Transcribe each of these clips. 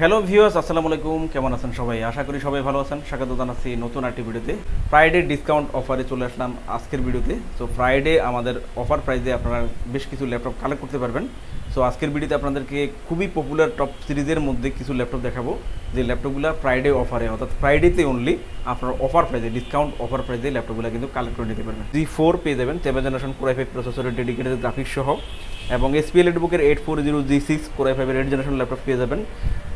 Hello viewers আসসালামু আলাইকুম। কেমন আছেন সবাই? আশা করি সবাই ভালো আছেন। স্বাগত জানাচ্ছি নতুন একটি ভিডিওতে। ফ্রাইডে ডিসকাউন্ট অফারে চলে আসলাম আজকের ভিডিওতে। তো ফ্রাইডে আমাদের অফার প্রাইসে আপনারা বেশ কিছু ল্যাপটপ কালেক্ট করতে পারবেন। সো আজকের ভিডিওতে আপনাদেরকে খুবই পপুলার টপ সিরিজের মধ্যে কিছু ল্যাপটপ দেখাবো। যে ল্যাপটপগুলো ফ্রাইডে অফারে অর্থাৎ ফ্রাইডেতে অনলি আপনার অফার প্রাইজে ডিসকাউন্ট অফার প্রাইজে ল্যাপটপগুলো কিন্তু কালেক্ট করে নিতে পারবেন। জি ফোর পেয়ে যাবেন seven generation core i five প্রসেসরের ডেডিকেটেড গ্রাফিক্স সহ, এবং এসপিএল বুকের eight four zero G six core i ফাইভের এইট জেনারেশন ল্যাপটপ পেয়ে যাবেন।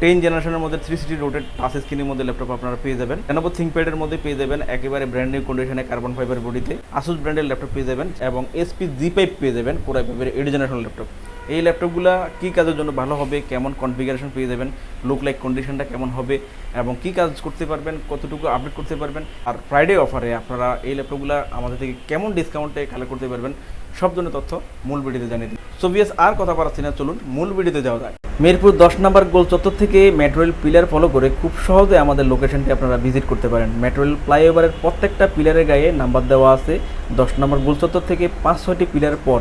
টেন জেনারেশনের মধ্যে থ্রি সিটি রোটেড টাচ স্ক্রিনের মধ্যে ল্যাপটপ আপনারা পেয়ে যাবেন। এনবো থিঙ্কপ্যাডের মধ্যে পেয়ে যাবেন, একেবারে ব্র্যান্ড নিউ কন্ডিশনে কার্বন ফাইবার বডিতে আসুস ব্র্যান্ডের ল্যাপটপ পেয়ে যাবেন, এবং এসপি জি পাইপ পেয়ে যাবেন কোরাই ফাইভের এইট জেনারেশন ল্যাপটপ এই ল্যাপটপগুলো কী কাজের জন্য ভালো হবে, কেমন কনফিগারেশন পেয়ে যাবেন লুক লাইক কন্ডিশনটা কেমন হবে, এবং কী কাজ করতে পারবেন, কতটুকু আপডেট করতে পারবেন, আর ফ্রাইডে অফারে আপনারা এই ল্যাপটপগুলো আমাদের থেকে কেমন ডিসকাউন্টে কালেক্ট করতে পারবেন, সব ধরনের তথ্য মূল ভিডিওতে জানিয়ে দিন। সোভিয়াস আর কথা বাড়াচ্ছি না, চলুন মূল ভিডিওতে যাওয়া যায় মিরপুর দশ নম্বর গোল চত্বর থেকে মেট্রোয়েল পিলার ফলো করে খুব সহজে আমাদের লোকেশনটি আপনারা ভিজিট করতে পারেন। মেট্রোয়েল ফ্লাইওভারের প্রত্যেকটা পিলারের গায়ে নাম্বার দেওয়া আছে। দশ নম্বর গোল চত্বর থেকে পাঁচ ছয়টি পিলার পর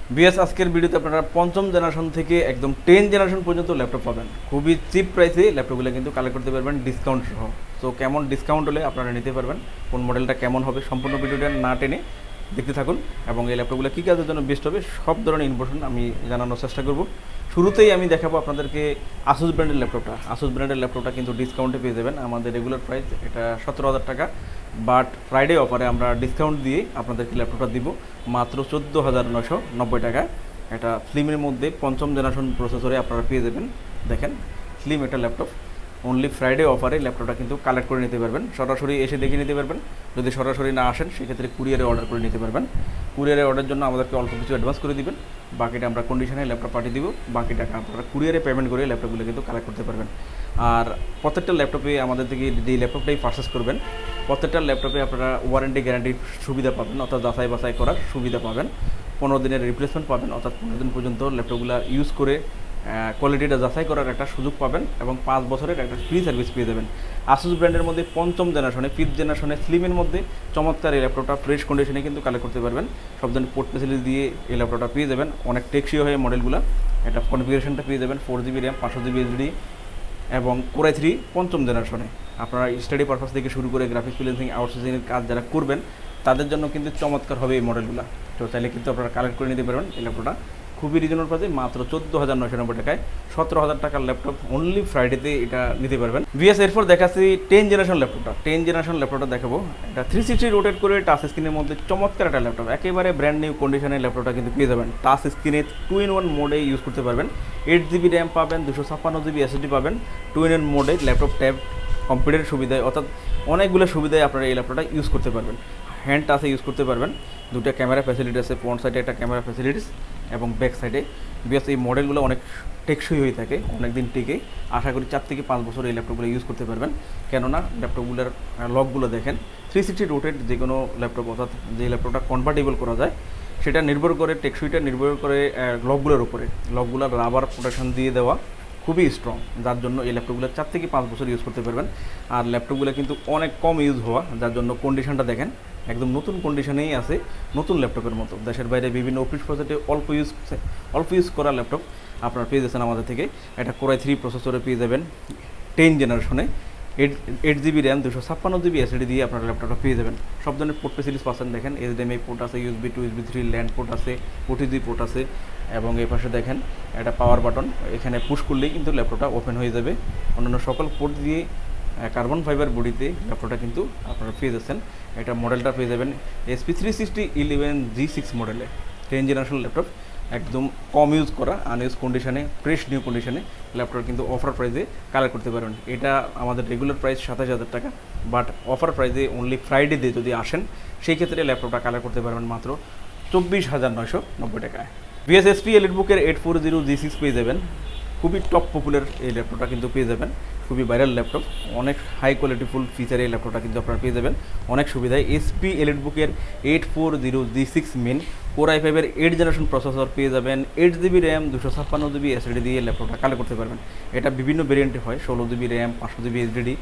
বিএস, আজকের ভিডিওতে আপনারা পঞ্চম জেনারেশন থেকে একদম টেন জেনারেশন পর্যন্ত ল্যাপটপ পাবেন। খুবই চিপ প্রাইসে ল্যাপটপগুলো কিন্তু কালেক্ট করতে পারবেন ডিসকাউন্ট সহ। তো কেমন ডিসকাউন্ট হলে আপনারা নিতে পারবেন, কোন মডেলটা কেমন হবে সম্পূর্ণ ভিডিওটা না টেনে দেখতে থাকুন এবং এই ল্যাপটপগুলো কী কাজের জন্য বেস্ট হবে, সব ধরনের ইনফরমেশন আমি জানানোর চেষ্টা করব। শুরুতেই আমি দেখাবো আপনাদেরকে আসুস ব্র্যান্ডের ল্যাপটপটা আসুস ব্র্যান্ডের ল্যাপটপটা কিন্তু ডিসকাউন্টে পেয়ে যাবেন। আমাদের রেগুলার প্রাইস এটা সতেরো হাজার টাকা। বাট ফ্রাইডে অফারে আমরা ডিসকাউন্ট দিয়ে আপনাদেরকে ল্যাপটপটা দিব মাত্র চোদ্দ হাজার নশো নব্বই টাকা। এটা ফিল্মের মধ্যে পঞ্চম জেনারেশন প্রসেসরে আপনারা পেয়ে যাবেন। দেখেন ফিল্ম একটা ল্যাপটপ অনলি ফ্রাইডে অফারে ল্যাপটপটা কিন্তু কালেক্ট করে নিতে পারবেন। সরাসরি এসে দেখে নিতে পারবেন। যদি সরাসরি না আসেন, সেক্ষেত্রে কুরিয়ারে অর্ডার করে নিতে পারবেন। কুরিয়ারে অর্ডার জন্য আমাদেরকে অল্প কিছু অ্যাডভান্স করে দিবেন। বাকিটা আমরা কন্ডিশনে ল্যাপটপ পাঠিয়ে দিব। বাকি টাকা আপনারা কুরিয়ারে পেমেন্ট করে ল্যাপটপগুলো কিন্তু কালেক্ট করতে পারবেন। আর প্রত্যেকটা ল্যাপটপে আমাদের থেকে যে ল্যাপটপটাই পারচেস করবেন, প্রত্যেকটা ল্যাপটপে আপনারা ওয়ারেন্টি গ্যারান্টির সুবিধা পাবেন, অর্থাৎ যাচাই বাছাই করার সুবিধা পাবেন। পনেরো দিনের রিপ্লেসমেন্ট পাবেন, অর্থাৎ পনেরো দিন পর্যন্ত ল্যাপটপগুলো ইউজ করে কোয়ালিটিটা যাচাই করার একটা সুযোগ পাবেন এবং পাঁচ বছরের একটা ফ্রি সার্ভিস পেয়ে যাবেন। আসুস ব্র্যান্ডের মধ্যে পঞ্চম জেনারেশনে ফিফথ জেনারেশনে স্লিমের মধ্যে চমৎকার এই ল্যাপটপটা ফ্রেশ কন্ডিশনে কিন্তু কালেক্ট করতে পারবেন। সব ধরনের পোর্ট ফেসিলিটি দিয়ে এই ল্যাপটপটা পেয়ে যাবেন। অনেক টেকসই হয়ে মডেলগুলো এটা কনফিগারেশনটা পেয়ে যাবেন ফোর জিবি র্যাম পাঁচশো জিবি এইচডি এবং কোরাই থ্রি পঞ্চম জেনারেশনে আপনারা স্টাডি পারপাস থেকে শুরু করে গ্রাফিক্স ফ্রিল্যান্সিং আউটসোর্সিংয়ের কাজ যারা করবেন, তাদের জন্য কিন্তু চমৎকার হবে এই মডেলগুলো তো চাইলে কিন্তু আপনারা কালেক্ট করে নিতে পারবেন এই ল্যাপটপটা খুবই রিজনেবল প্রাইসে মাত্র চোদ্দ হাজার নয়শো নব্বই টাকায়। সতেরো হাজার টাকার ল্যাপটপ অনলি ফ্রাইডেতে এটা নিতে পারবেন। ভিএস এরপর দেখাচ্ছি টেন জেনারেশন ল্যাপটপটা টেন জেনারেশন ল্যাপটপটা দেখাবো। এটা থ্রি সিক্সটি রোটেট করে টাচ স্ক্রিনের মধ্যে চমৎকার একটা ল্যাপটপ একেবারে ব্র্যান্ড নিউ কন্ডিশনের ল্যাপটপটা কিন্তু পেয়ে যাবেন। টাচ স্ক্রিনে টু ইন ওয়ান মোডে ইউজ করতে পারবেন। এইট জিবি র্যাম পাবেন, দুশো ছাপ্পান্ন জিবি এসএসডি পাবেন। টু ইন ওয়ান মোডে ল্যাপটপ ট্যাব কম্পিউটারের সুবিধায়, অর্থাৎ অনেকগুলো সুবিধায় আপনারা এই ল্যাপটপটা ইউজ করতে পারবেন। হ্যান্ড টাচে ইউজ করতে পারবেন। দুটা ক্যামেরা ফ্যাসিলিটি আছে ফ্রন্ট সাইডে একটা ক্যামেরা ফ্যাসিলিটিস এবং ব্যাক সাইডে বিকজ এই মডেলগুলো অনেক টেকসই হয়ে থাকে অনেক দিন টিকে। আশা করি চার থেকে পাঁচ বছর এই ল্যাপটপগুলো ইউজ করতে পারবেন। কেননা ল্যাপটপগুলোর লকগুলো দেখেন থ্রি সিক্সটি রোটেড যে কোনো ল্যাপটপ অর্থাৎ যে ল্যাপটপটা কনভার্টেবল করা যায়, সেটা নির্ভর করে টেকসইটা নির্ভর করে লকগুলোর উপরে। লকগুলোর রাবার প্রোটেকশন দিয়ে দেওয়া খুবই স্ট্রং যার জন্য এই ল্যাপটপগুলো চার থেকে পাঁচ বছর ইউজ করতে পারবেন। আর ল্যাপটপগুলো কিন্তু অনেক কম ইউজ হওয়া, যার জন্য কন্ডিশনটা দেখেন একদম নতুন কন্ডিশনেই আছে, নতুন ল্যাপটপের মতো। দেশের বাইরে বিভিন্ন অফিস প্রজেক্টে অল্প ইউজ অল্প ইউজ করা ল্যাপটপ আপনারা পেয়ে যাচ্ছেন আমাদের থেকে। এটা কোরাই থ্রি প্রসেসরে পেয়ে যাবেন। টেন জেনারেশনে এইট এইট জিবি র্যাম দুশো ছাপ্পান্ন জিবি এসএডি দিয়ে আপনার ল্যাপটপটা পেয়ে যাবেন। সব ধরনের পোর্ট ফেসিলিটিস পাচ্ছেন দেখেন। এইচডিএমআই পোর্ট আছে USB two USB three land port আছে ওটিজি পোর্ট আছে, এবং এই পাশে দেখেন একটা পাওয়ার বাটন এখানে পুশ করলেই কিন্তু ল্যাপটপটা ওপেন হয়ে যাবে। অন্যান্য সকল পোর্ট দিয়ে কার্বন ফাইবার বডিতে ল্যাপটপটা কিন্তু আপনারা পেয়ে যাচ্ছেন। এটা মডেলটা পেয়ে যাবেন SP three sixty eleven G six মডেলে টেন জেনারেশন ল্যাপটপ একদম কম ইউজ করা আনইউজ কন্ডিশনে ফ্রেশ নিউ কন্ডিশনে ল্যাপটপ কিন্তু অফার প্রাইসে কালেক্ট করতে পারবেন। এটা আমাদের রেগুলার প্রাইস সাতাশ হাজার টাকা বাট অফার প্রাইসে অনলি ফ্রাইডেতে যদি আসেন, সেই ক্ষেত্রে ল্যাপটপটা কালেক্ট করতে পারবেন মাত্র চব্বিশ হাজার নয়শো নব্বই টাকায়। বিএসএসপি এলিট বুকের eight four zero G six পেয়ে যাবেন। খুবই টপ পপুলার এই ল্যাপটপটা কিন্তু পেয়ে যাবেন। খুবই ভাইরাল ল্যাপটপ অনেক হাই কোয়ালিটি ফুল ফিচার এই ল্যাপটপটা কিন্তু আপনারা পেয়ে যাবেন। অনেক সুবিধায় এসপি এলিট বুকের eight four zero G six main core i ফাইভের এইট জেনারেশন প্রসেসর পেয়ে যাবেন। এইট জিবি র্যাম দুশো ছাপ্পান্ন জিবি এসএসডি দিয়ে ল্যাপটপটা কালেক্ট করতে পারবেন। এটা বিভিন্ন ভেরিয়েন্টে হয়, ষোলো জিবি র্যাম পাঁচশো জিবি এসডিডি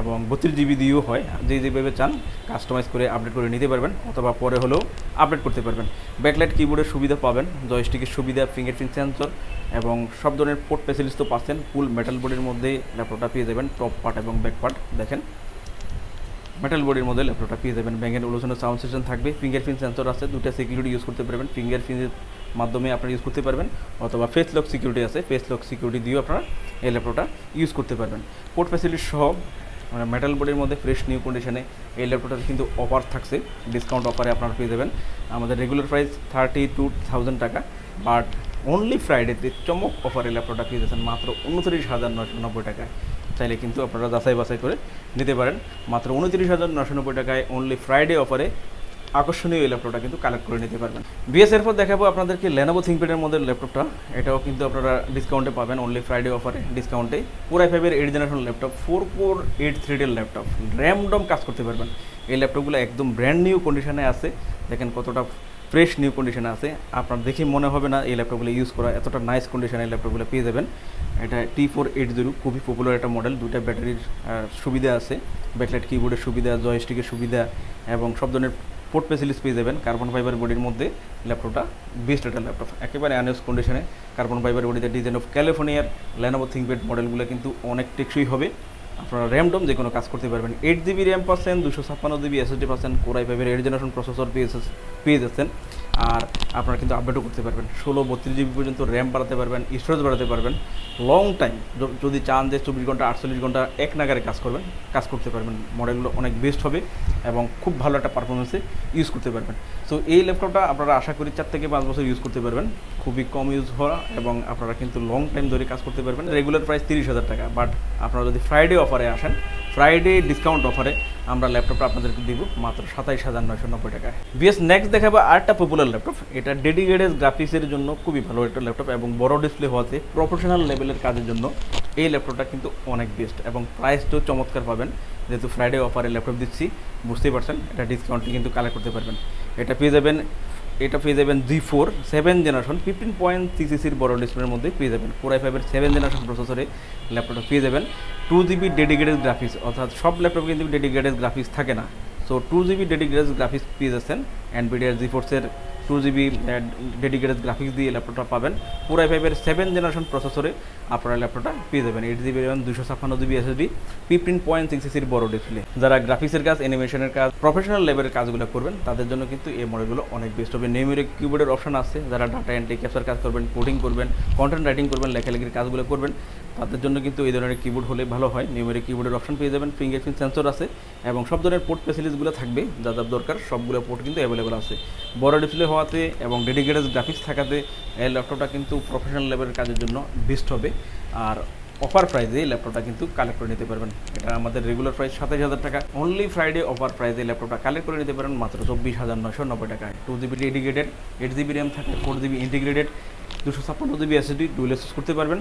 এবং বত্রিশ জিবি দিয়েও হয়। যে যেভাবে চান কাস্টমাইজ করে আপডেট করে নিতে পারবেন অথবা পরে হলেও আপডেট করতে পারবেন। ব্যাকলাইট কিবোর্ডের সুবিধা পাবেন জয়স্টিকের সুবিধা ফিঙ্গারপ্রিন্ট সেন্সর এবং সব ধরনের পোর্ট ফেসিলিটি তো পাচ্ছেন। ফুল মেটাল বডির মধ্যে ল্যাপটপটা পেয়ে যাবেন টপ পার্ট এবং ব্যাক পার্ট দেখেন। মেটাল বডির মধ্যে ল্যাপটপটা পেয়ে যাবেন। ব্যাঙ্গের ওলোশনের সাউন্ড সিস্টেম থাকবে। ফিঙ্গারপ্রিন্ট সেন্সর আছে দুটো সিকিউরিটি ইউজ করতে পারবেন। ফিঙ্গারপ্রিন্টের মাধ্যমে আপনারা ইউজ করতে পারবেন, অথবা ফেস লক সিকিউরিটি আছে। ফেস লক সিকিউরিটি দিয়েও আপনারা এই ল্যাপটপটা ইউজ করতে পারবেন। পোর্ট ফ্যাসিলিটি সহ মানে মেটাল বডির মধ্যে ফ্রেশ নিউ কন্ডিশনে এই ল্যাপটপটাতে কিন্তু অফার থাকছে। ডিসকাউন্ট অফারে আপনারা পেয়ে যাবেন। আমাদের regular price thirty two thousand টাকা বাট অনলি ফ্রাইডেতে চমক অফারে ল্যাপটপটা পেয়ে যাচ্ছেন মাত্র উনত্রিশ হাজার নশো নব্বই টাকায়। চাইলে কিন্তু আপনারা যাচাই বাছাই করে নিতে পারেন। মাত্র উনত্রিশ হাজার নশো নব্বই টাকায় অনলি ফ্রাইডে অফারে আকর্ষণীয় এই ল্যাপটপটা কিন্তু কালেক্ট করে নিতে পারবেন। বিএস এর পর দেখাবো আপনাদেরকে লেনোভো থিঙ্কপ্যাডের মধ্যে ল্যাপটপটা এটাও কিন্তু আপনারা ডিসকাউন্টে পাবেন। অনলি ফ্রাইডে অফারে ডিসকাউন্টে পুরাই ফাইভের eight generation laptop four four eight three ডের ল্যাপটপ র্যামডম কাজ করতে পারবেন। এই ল্যাপটপগুলো একদম ব্র্যান্ড নিউ কন্ডিশনে আছে। দেখেন কতটা ফ্রেশ নিউ কন্ডিশনে আছে। আপনার দেখে মনে হবে না এই ল্যাপটপগুলো ইউজ করা। এতটা নাইস কন্ডিশনে এই ল্যাপটপগুলো পেয়ে যাবেন। এটা টি ফোর এইট জিরো খুবই পপুলার একটা মডেল দুটা ব্যাটারির সুবিধা আছে। ব্যাকলাইট কিবোর্ডের সুবিধা জয়স্টিকের সুবিধা এবং সব ধরনের পোর্ট ফেসিলিস পেয়ে যাবেন কার্বন ফাইবার বডির মধ্যে ল্যাপটপটা বেস্ট একটা ল্যাপটপ একেবারে আনইউজ কন্ডিশনে কার্বন ফাইবার বডিতে ডিজাইন অফ ক্যালিফোর্নিয়ার ল্যানোভো থিঙ্কপ্যাড মডেলগুলো কিন্তু অনেক টেকসই হবে। আপনারা র্যাম ডম যে কোনো কাজ করতে পারবেন। এইট জিবি র্যাম পাচ্ছেন দুশো ছাপ্পান্ন জিবি এসএসডি পাচ্ছেন কোরাই ফাইভের এইট জেনারেশন প্রসেসর পেয়ে পেয়ে যাচ্ছেন। আর আপনারা কিন্তু আপডেটও করতে পারবেন। ষোলো বত্রিশ জিবি পর্যন্ত র্যাম বাড়াতে পারবেন স্টোরেজ বাড়াতে পারবেন। লং টাইম যদি চান যে চব্বিশ ঘণ্টা, আটচল্লিশ ঘণ্টা এক নাগারে কাজ করবেন, কাজ করতে পারবেন। মডেলগুলো অনেক বেস্ট হবে। এবং খুব ভালো একটা পারফরমেন্সে ইউজ করতে পারবেন। সো এই ল্যাপটপটা আপনারা আশা করি চার থেকে পাঁচ বছর ইউজ করতে পারবেন। খুবই কম ইউজ হওয়া এবং আপনারা কিন্তু লং টাইম ধরে কাজ করতে পারবেন। রেগুলার প্রাইস তিরিশ হাজার টাকা বাট আপনারা যদি ফ্রাইডে অফারে আসেন ফ্রাইডে ডিসকাউন্ট অফারে আমরা ল্যাপটপটা আপনাদেরকে দিব মাত্র সাতাইশ হাজার নয়শো নব্বই টাকায়। বিএস নেক্সট দেখাবো আরেকটা পপুলার ল্যাপটপ এটা ডেডিকেটেড গ্রাফিক্সের জন্য খুবই ভালো একটা ল্যাপটপ এবং বড় ডিসপ্লে হওয়াতে প্রফেশনাল লেভেলের কাজের জন্য এই ল্যাপটপটা কিন্তু অনেক বেস্ট এবং প্রাইসটাও চমৎকার পাবেন। যেহেতু ফ্রাইডে অফারে ল্যাপটপ দিচ্ছি, বুঝতেই পারছেন, এটা ডিসকাউন্টে কিন্তু কালেক্ট করতে পারবেন। এটা পেয়ে যাবেন এটা পেয়ে যাবেন G four seven generation fifteen point সিসিসির বড় ডিসপ্লের মধ্যে পেয়ে যাবেন। ফোর আই ফাইভের সেভেন জেনারেশন প্রসেসরে ল্যাপটপটা পেয়ে যাবেন। টু জিবি ডেডিকেটেড গ্রাফিক্স অর্থাৎ সব ল্যাপটপে কিন্তু ডেডিকেটেড গ্রাফিক্স থাকে না। So two GB dedicated graphics পেয়ে যাচ্ছেন অ্যান্ড বিডিয়ার জি ফোর্সের টু জিবি ডেডিকেটেড গ্রাফিক্স দিয়ে ল্যাপটপটা পাবেন। পুরো আই ফাইভের সেভেন জেনারেশন প্রসেসরে আপনারা ল্যাপটপটা পেয়ে যাবেন। এইট জিবি র্যাম দুশো ছাপ্পান্ন GB SSD fifteen point six সিসির বড় ডিসপ্লে যারা গ্রাফিক্সের কাজ অ্যানিমেশনের কাজ প্রফেশনাল লেভেলের কাজগুলো করবেন, তাদের জন্য কিন্তু এই মডেলগুলো অনেক বেস্ট হবে। নিউমেরিক কিবোর্ডের অপশন আছে, যারা ডাটা এন্ট্রি ক্যাপচার কাজ করবেন কোডিং করবেন কন্টেন্ট রাইটিং করবেন, লেখালেখির কাজগুলো করবেন। তাদের জন্য কিন্তু এই ধরনের কিবোর্ড হলে ভালো হয়। নিউমেরিক কিবোর্ডের অপশন পেয়ে যাবেন। ফিঙ্গারপ্রিন্ট সেন্সর আছে এবং সব ধরনের পোর্ট ফেসিলিটিসগুলো থাকবে, যা যা দরকার, সবগুলো পোর্ট কিন্তু অ্যাভেলেবল আছে। বড় ডিসপ্লে হওয়াতে এবং ডেডিকেটেড গ্রাফিক্স থাকাতে এই ল্যাপটপটা কিন্তু প্রফেশনাল লেভেলের কাজের জন্য বেস্ট হবে। আর অফার প্রাইজে এই ল্যাপটপটা কিন্তু কালেক্ট করে নিতে পারবেন। এটা আমাদের রেগুলার প্রাইস সাতাশ হাজার টাকা। অনলি ফ্রাইডে অফার প্রাইজে এই ল্যাপটপটা কালেক্ট করে নিতে পারেন। মাত্র চব্বিশ হাজার নশো নব্বই টাকায়। Two GB dedicated eight GB RAM থাকে ফোর জিবি ইন্টিগ্রেটেড দুশো ছাপ্পান্ন জিবি এসএসডি ডুয়েল এসএস করতে পারবেন।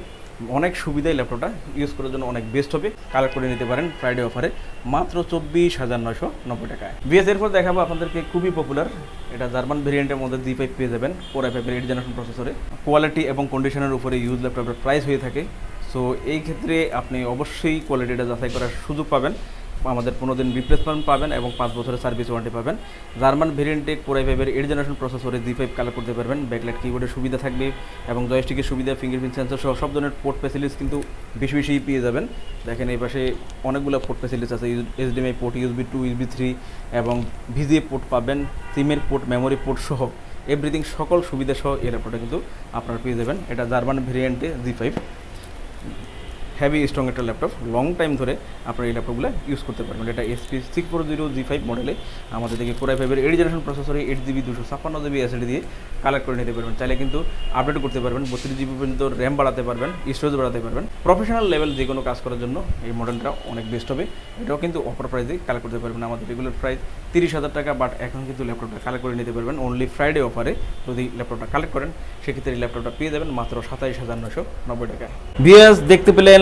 অনেক সুবিধাই ল্যাপটপটা ইউজ করার জন্য অনেক বেস্ট হবে। কালেক্ট করে নিতে পারেন ফ্রাইডে অফারে মাত্র চব্বিশ হাজার নশো নব্বই টাকায়। বিএস এরপর দেখাবো আপনাদেরকে খুবই পপুলার এটা জার্মান ভেরিয়েন্টের মধ্যে জি ফাইভ পেয়ে যাবেন। ফোর আই ফাইভের এইট জেনারেশন প্রসেসরে কোয়ালিটি এবং কন্ডিশনের উপরে ইউজ ল্যাপটপের প্রাইস হয়ে থাকে। সো এই ক্ষেত্রে আপনি অবশ্যই কোয়ালিটিটা যাচাই করার সুযোগ পাবেন। আমাদের পনেরো দিন রিপ্লেসমেন্ট পাবেন এবং পাঁচ বছরের সার্ভিস ওয়ারেন্টি পাবেন। জার্মান ভেরিয়েন্টে কোরাই ফাইভের এইট জেনারেশন প্রসেসরে জি ফাইভ কালার করতে পারবেন। ব্যাকলাইট কিবোর্ডের সুবিধা থাকবে এবং জয়স্টিকের সুবিধা ফিঙ্গারপ্রিন্ট সেন্সর সহ সব ধরনের পোর্ট ফেসিলিটিস কিন্তু বেশি বেশি পেয়ে যাবেন। দেখেন এই পাশে অনেকগুলো পোর্ট ফেসিলিটিস আছে HDMI port USB two USB three এবং ভিজিএ পোর্ট পাবেন সিমের পোর্ট মেমোরি পোর্ট সহ। এভরিথিং সকল সুবিধা সহ এই ল্যাপটপটা কিন্তু আপনারা পেয়ে যাবেন। এটা জার্মান ভেরিয়েন্টে জি ফাইভ হেভি স্ট্রং একটা ল্যাপটপ লং টাইম ধরে আপনারা এই ল্যাপটপগুলো ইউজ করতে পারবেন। এটা SP six four zero G five মডেলে আমাদের থেকে কোরাই ফাইভের এইট জেনারেশন প্রসেসরে এইট জিবি দুশো ছাপ্পান্ন জিবি এসএডি দিয়ে কালেক্ট করে নিতে পারবেন। চাইলে কিন্তু আপডেট করতে পারবেন, বত্রিশ জিবি পর্যন্ত র্যাম বাড়াতে পারবেন স্টোরেজ বাড়াতে পারবেন। প্রফেশনাল লেভেল যে কোনো কাজ করার জন্য এই মডেলটা অনেক বেস্ট হবে। এটাও কিন্তু অফার প্রাইসে কালেক্ট করতে পারবেন। আমাদের রেগুলার প্রাইস তিরিশ হাজার টাকা বাট এখন কিন্তু ল্যাপটপটা কালেক্ট করে নিতে পারবেন। অনলি ফ্রাইডে অফারে যদি ল্যাপটপটা কালেক্ট করেন, সেক্ষেত্রে এই ল্যাপটপটা পেয়ে যাবেন মাত্র সাতাইশ হাজার নশো নব্বই টাকায়। বিএস দেখতে পেলেন